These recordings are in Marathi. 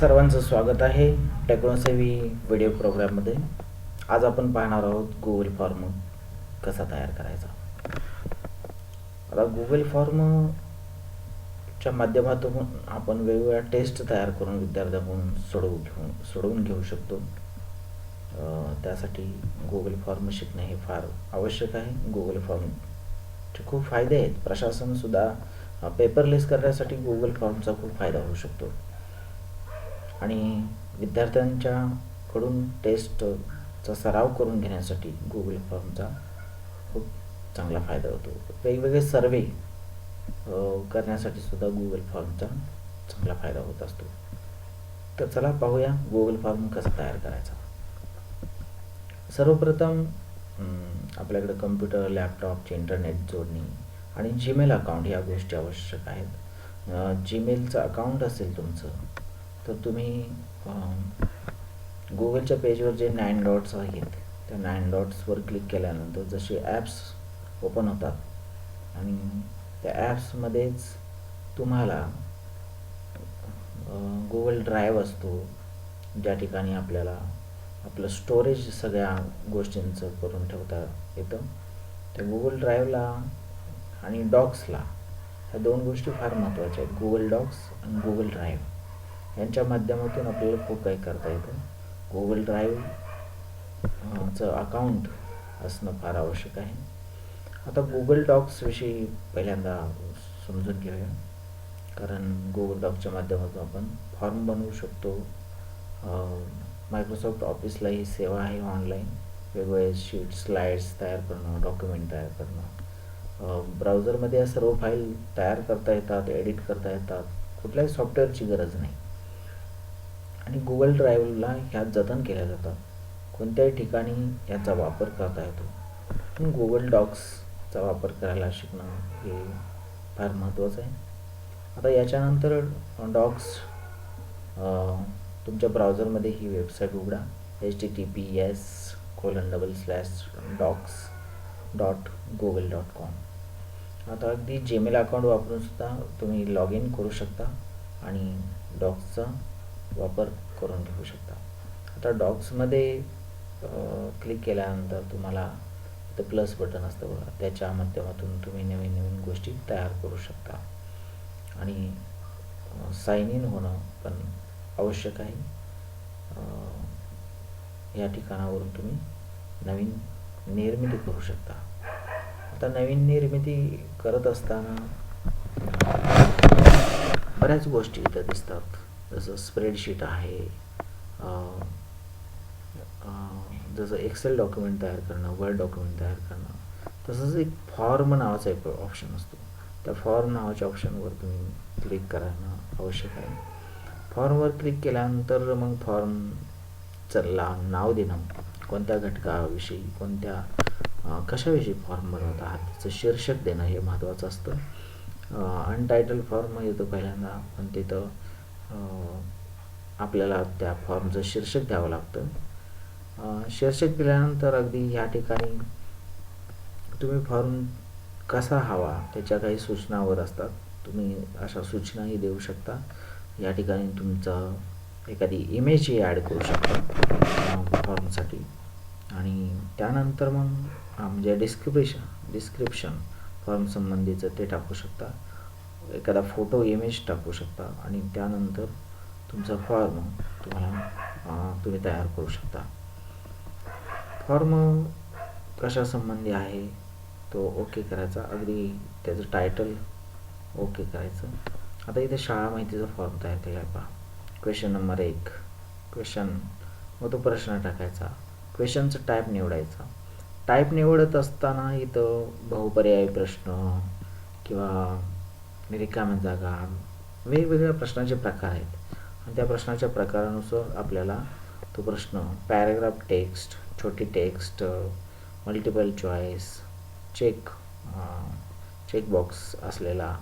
सर्वांचं स्वागत आहे टेक्नॉसेवी व्हिडिओ प्रोग्राममध्ये. आज आपण पाहणार आहोत गुगल फॉर्म कसा तयार करायचा. आता गुगल फॉर्मच्या माध्यमातून आपण वेगवेगळ्या टेस्ट तयार करून विद्यार्थ्यांकडून सोडवू घेऊन सोडवून घेऊ शकतो. त्यासाठी गुगल फॉर्म शिकणे हे फार आवश्यक आहे. गुगल फॉर्मचे खूप फायदे आहेत. प्रशासनसुद्धा पेपरलेस करण्यासाठी गुगल फॉर्मचा खूप फायदा होऊ शकतो. आणि विद्यार्थ्यांच्याकडून टेस्टचा सराव करून घेण्यासाठी गुगल फॉर्मचा खूप चांगला फायदा होतो. वेगवेगळे सर्वे करण्यासाठी सुद्धा गुगल फॉर्मचा चांगला फायदा होत असतो. तर चला पाहूया गुगल फॉर्म कसा तयार करायचा. सर्वप्रथम आपल्याकडे कम्प्युटर लॅपटॉपची इंटरनेट जोडणी आणि जीमेल अकाउंट ह्या गोष्टी आवश्यक आहेत. जीमेलचं अकाउंट असेल तुमचं तर तुम्ही गुगलच्या पेजवर जे नाईन डॉट्स आहेत त्या नाईन डॉट्सवर क्लिक केल्यानंतर जसे ॲप्स ओपन होतात आणि त्या ॲप्समध्येच तुम्हाला गुगल ड्राईव्ह असतो ज्या ठिकाणी आपल्याला आपलं स्टोरेज सगळ्या गोष्टींचं करून ठेवता येतं. त्या गुगल ड्राईव्हला आणि डॉक्सला ह्या दोन गोष्टी फार महत्त्वाच्या आहेत गुगल डॉक्स आणि गुगल ड्राईव्ह यांच्या माध्यमातून आपल्याला खूप काही करता येतं. गुगल ड्राईव्ह चं अकाउंट असणं फार आवश्यक आहे. आता गुगल डॉक्सविषयी पहिल्यांदा समजून घेऊया. कारण गुगल डॉक्सच्या माध्यमातून आपण फॉर्म बनवू शकतो. मायक्रोसॉफ्ट ऑफिसला ही सेवा आहे ऑनलाईन वेगवेगळे शीट स्लाइड्स तयार करणं डॉक्युमेंट तयार करणं. ब्राउझरमध्ये या सर्व फाईल तयार करता येतात एडिट करता येतात. कुठल्याही सॉफ्टवेअरची गरज नाही. आणि गुगल ड्राईव्हला ह्या जतन केल्या जातात कोणत्याही ठिकाणी याचा वापर करता येतो. गुगल डॉक्सचा वापर करायला शिकणं हे फार महत्त्वाचं आहे. आता याच्यानंतर डॉक्स तुमच्या ब्राउझरमध्ये ही वेबसाईट उघडा. H T T P S colon double slash docs dot Google dot com आता अगदी जीमेल अकाउंट वापरून सुद्धा तुम्ही लॉग इन करू शकता आणि डॉक्सचा वापर करून घेऊ शकता. आता डॉक्समध्ये क्लिक केल्यानंतर तुम्हाला तर प्लस बटन असतं बघा. त्याच्या माध्यमातून तुम्ही नवीन नवीन गोष्टी तयार करू शकता. आणि साइन इन होणं पण आवश्यक आहे. या ठिकाणावरून तुम्ही नवीन निर्मिती करू शकता. आता नवीन निर्मिती करत असताना बऱ्याच गोष्टी इथं दिसतात. जसं स्प्रेडशीट आहे जसं एक्सेल डॉक्युमेंट तयार करणं वर्ड डॉक्युमेंट तयार करणं तसंच एक फॉर्म नावाचा एक ऑप्शन असतो. त्या फॉर्म नावाच्या ऑप्शनवर तुम्ही क्लिक करणं आवश्यक आहे. फॉर्मवर क्लिक केल्यानंतर मग फॉर्मचं चला नाव देणं कोणत्या घटकाविषयी कोणत्या कशाविषयी फॉर्म बनवत आहात त्याचं शीर्षक देणं हे महत्त्वाचं असतं. अनटायटल फॉर्म येतो पहिल्यांदा पण तिथं आपल्याला त्या फॉर्मचं शीर्षक द्यावं लागतं. शीर्षक दिल्यानंतर अगदी ह्या ठिकाणी तुम्ही फॉर्म कसा हवा त्याच्या काही सूचनावर असतात. तुम्ही अशा सूचनाही देऊ शकता. या ठिकाणी तुमचं एखादी इमेजही ॲड करू शकता फॉर्मसाठी आणि त्यानंतर मग म्हणजे डिस्क्रिप्शन डिस्क्रिप्शन फॉर्म संबंधीचं ते टाकू शकता. एखादा फोटो इमेज टाकू शकता आणि त्यानंतर तुमचा फॉर्म तुम्हाला तुम्ही तयार करू शकता. फॉर्म कशासंबंधी आहे? तो ओके करायचा. अगदी त्याचं टायटल ओके करायचं. आता इथे शाळा माहितीचा फॉर्म तयार केला आहे पहा. क्वेश्चन नंबर एक. क्वेश्चन मग तो प्रश्न टाकायचा. क्वेश्चनचं टाईप निवडायचा. टाईप निवडत असताना इथं बहुपर्यायी प्रश्न किंवा रिकाम्या जागा. वेगवेगळ्या प्रश्नाचे प्रकार आहेत. आणि त्या प्रश्नाच्या प्रकारानुसार आपल्याला तो प्रश्न पॅराग्राफ टेक्स्ट छोटी text multiple choice check checkbox असलेला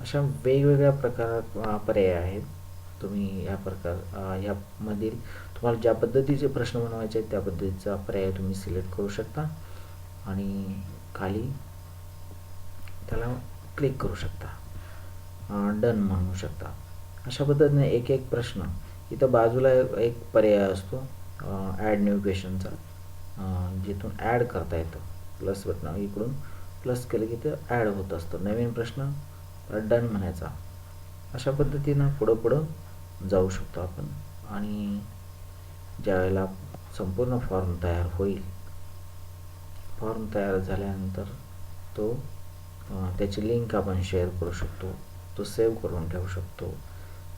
अशा वेगवेगळ्या प्रकारात पर्याय आहेत. तुम्ही या प्रकार यामधील तुम्हाला ज्या पद्धतीचे प्रश्न बनवायचे आहेत त्या पद्धतीचा पर्याय तुम्ही सिलेक्ट करू शकता. आणि खाली त्याला क्लिक करू शकता. डन म्हणू शकता. अशा पद्धतीने एक एक प्रश्न. इथं बाजूला एक पर्याय असतो ॲड न्यू क्वेश्चनचा जिथून ॲड करता येतं. प्लस बटन इकडून प्लस केलं की ते ॲड होत असतं. नवीन प्रश्न डन म्हणायचा. अशा पद्धतीनं पुढं पुढं जाऊ शकतो आपण. आणि ज्यावेळेला संपूर्ण फॉर्म तयार होईल फॉर्म तयार झाल्यानंतर तो त्याची लिंक आपण शेअर करू शकतो. तो सेव्ह करून ठेवू शकतो.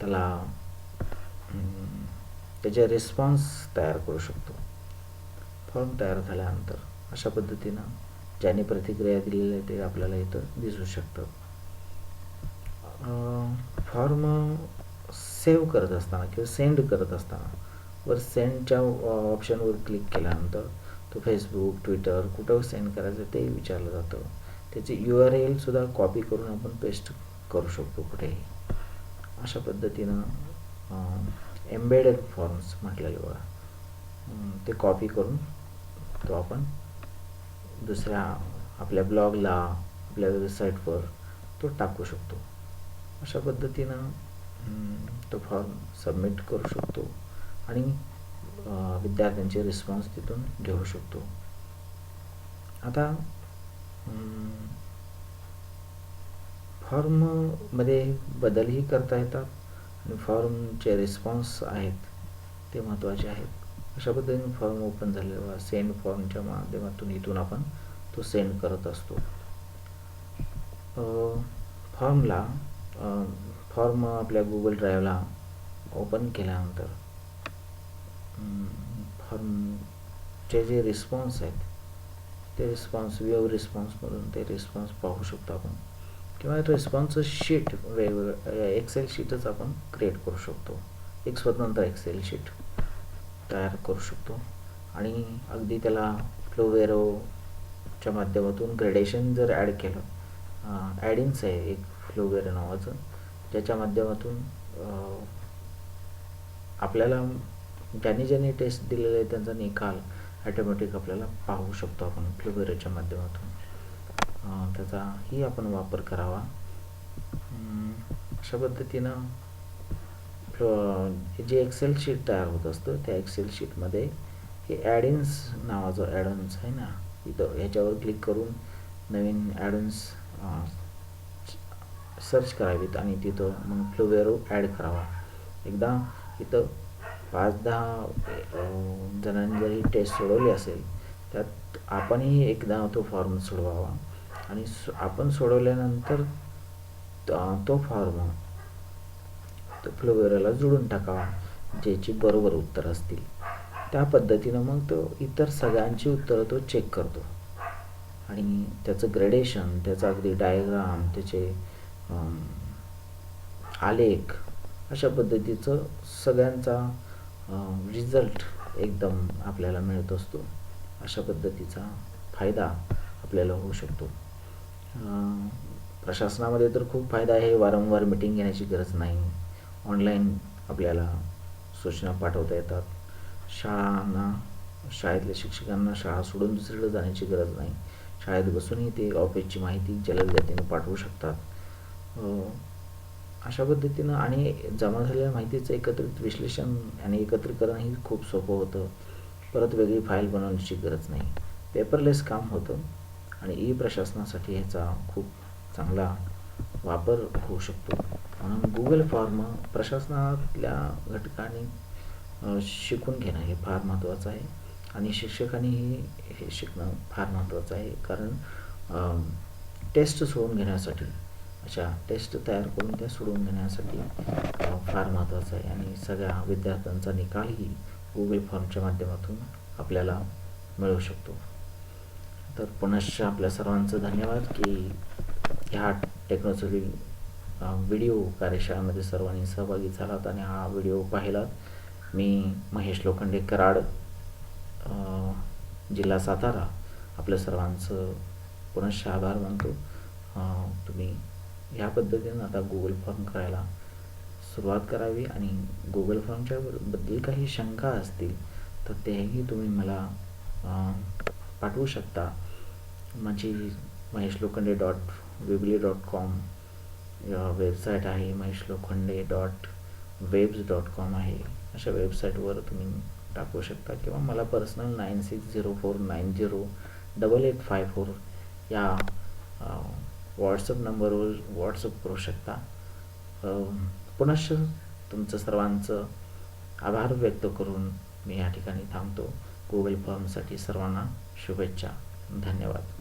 त्याला त्याचे रिस्पॉन्स तयार करू शकतो. फॉर्म तयार झाल्यानंतर अशा पद्धतीनं ज्याने प्रतिक्रिया दिलेली आहे ते आपल्याला इथं दिसू शकतं. फॉर्म सेव्ह करत असताना किंवा सेंड करत असताना वर सेंडच्या ऑप्शनवर क्लिक केल्यानंतर तो फेसबुक ट्विटर कुठं सेंड करायचं ते विचारलं जातं. त्याची यू आर एलसुद्धा कॉपी करून आपण पेस्ट करू शकतो कुठेही अशा पद्धतीनं एम्बेडेड फॉर्म्स म्हटलेले बघा. ते कॉपी करून तो आपण दुसऱ्या आपल्या ब्लॉगला आपल्या वेबसाईटवर तो टाकू शकतो. अशा पद्धतीनं तो फॉर्म सबमिट करू शकतो आणि विद्यार्थ्यांचे रिस्पॉन्स तिथून घेऊ शकतो. आता फॉर्ममध्ये बदलही करता येतात आणि फॉर्मचे रिस्पॉन्स आहेत ते महत्त्वाचे आहेत. अशा पद्धतीने फॉर्म ओपन झालेला सेंड फॉर्मच्या माध्यमातून इथून आपण तो सेंड करत असतो. फॉर्मला फॉर्म आपल्या गुगल ड्राईव्हला ओपन केल्यानंतर फॉर्मचे जे रिस्पॉन्स आहेत ते रिस्पॉन्स व्यव रिस्पॉन्समधून ते रिस्पॉन्स पाहू शकतो आपण. किंवा रिस्पॉन्स शीट वेगवेगळं एक्सेल शीटच आपण क्रिएट करू शकतो. एक स्वतंत्र एक्सेल शीट तयार करू शकतो. आणि अगदी त्याला फ्लोवेरोच्या माध्यमातून ग्रेडेशन जर ॲड केलं ॲडिन्स आहे एक फ्लोवेरो नावाचं. ज्याच्या माध्यमातून आपल्याला ज्यांनी ज्यांनी टेस्ट दिलेले आहे त्यांचा निकाल ॲटोमॅटिक आपल्याला पाहू शकतो आपण फ्लोवेरोच्या माध्यमातून. त्याचाही आपण वापर करावा. अशा पद्धतीनं जे एक्सेल शीट तयार होत असतं त्या एक्सेल शीटमध्ये हे ॲडिन्स नावाचं ॲडन्स आहे ना इथं ह्याच्यावर क्लिक करून नवीन ॲडन्स सर्च करावीत आणि तिथं मग फ्लोवेरो ॲड करावा. एकदा इथं पाच दहा जणांनी जरी टेस्ट सोडवली असेल त्यात आपणही एकदा तो फॉर्म सोडवावा. आणि आपण सोडवल्यानंतर तो फॉर्म तो फ्लोवेराला जोडून टाकावा ज्याची बरोबर उत्तर असतील. त्या पद्धतीनं मग तो इतर सगळ्यांची उत्तरं तो चेक करतो. आणि त्याचं ग्रेडेशन त्याचं अगदी डायग्राम त्याचे आलेख अशा पद्धतीचं सगळ्यांचा रिझल्ट एकदम आपल्याला मिळत असतो. अशा पद्धतीचा फायदा आपल्याला होऊ शकतो. प्रशासनामध्ये तर खूप फायदा आहे. वारंवार मिटिंग घेण्याची गरज नाही. ऑनलाईन आपल्याला सूचना पाठवता येतात. शाळांना शाळेतल्या शिक्षकांना शाळा सोडून दुसरीकडे जाण्याची गरज नाही. शाळेत बसूनही ते ऑफिसची माहिती जलद गतीने पाठवू शकतात. अशा पद्धतीनं आणि जमा झालेल्या माहितीचं एकत्रित विश्लेषण आणि एकत्रीकरणही खूप सोपं होतं. परत वेगळी फाईल बनवण्याची गरज नाही. पेपरलेस काम होतं. आणि ई प्रशासनासाठी ह्याचा खूप चांगला वापर होऊ शकतो. म्हणून गुगल फॉर्म प्रशासनातल्या घटकांनी शिकून घेणं हे फार महत्त्वाचं आहे. आणि शिक्षकांनीही हे शिकणं फार महत्त्वाचं आहे. कारण टेस्ट सोडून घेण्यासाठी अशा टेस्ट तयार करून त्या सोडून घेण्यासाठी फार महत्त्वाचं आहे. आणि सगळ्या विद्यार्थ्यांचा निकालही गुगल फॉर्मच्या माध्यमातून आपल्याला मिळू शकतो. तर पुनश्च आपल्या सर्वांचं धन्यवाद की ह्या टेक्नॉलॉजी व्हिडिओ कार्यशाळेमध्ये सर्वांनी सहभागी झालात आणि हा व्हिडिओ पाहिलात. मी महेश लोखंडे कराड जिल्हा सातारा आपल्या सर्वांचं पुनश्च आभार मानतो. तुम्ही ह्या पद्धतीनं आता गुगल फॉर्म करायला सुरुवात करावी आणि गुगल फॉर्मच्या बद्दल काही शंका असतील तर तेही तुम्ही मला पाठवू शकता. माझी Mahesh Lokhande dot Weebly dot com website आहे. Mahesh Lokhande dot webs dot com आहे. अशा वेबसाईटवर तुम्ही टाकू शकता किंवा मला personal nine six zero four nine zero double eight five four या व्हॉट्सअप नंबरवर व्हॉट्सअप करू शकता. पुनश्च तुमचं सर्वांचं आभार व्यक्त करून मी या ठिकाणी थांबतो. गुगल फॉर्मसाठी सर्वांना शुभेच्छा. धन्यवाद.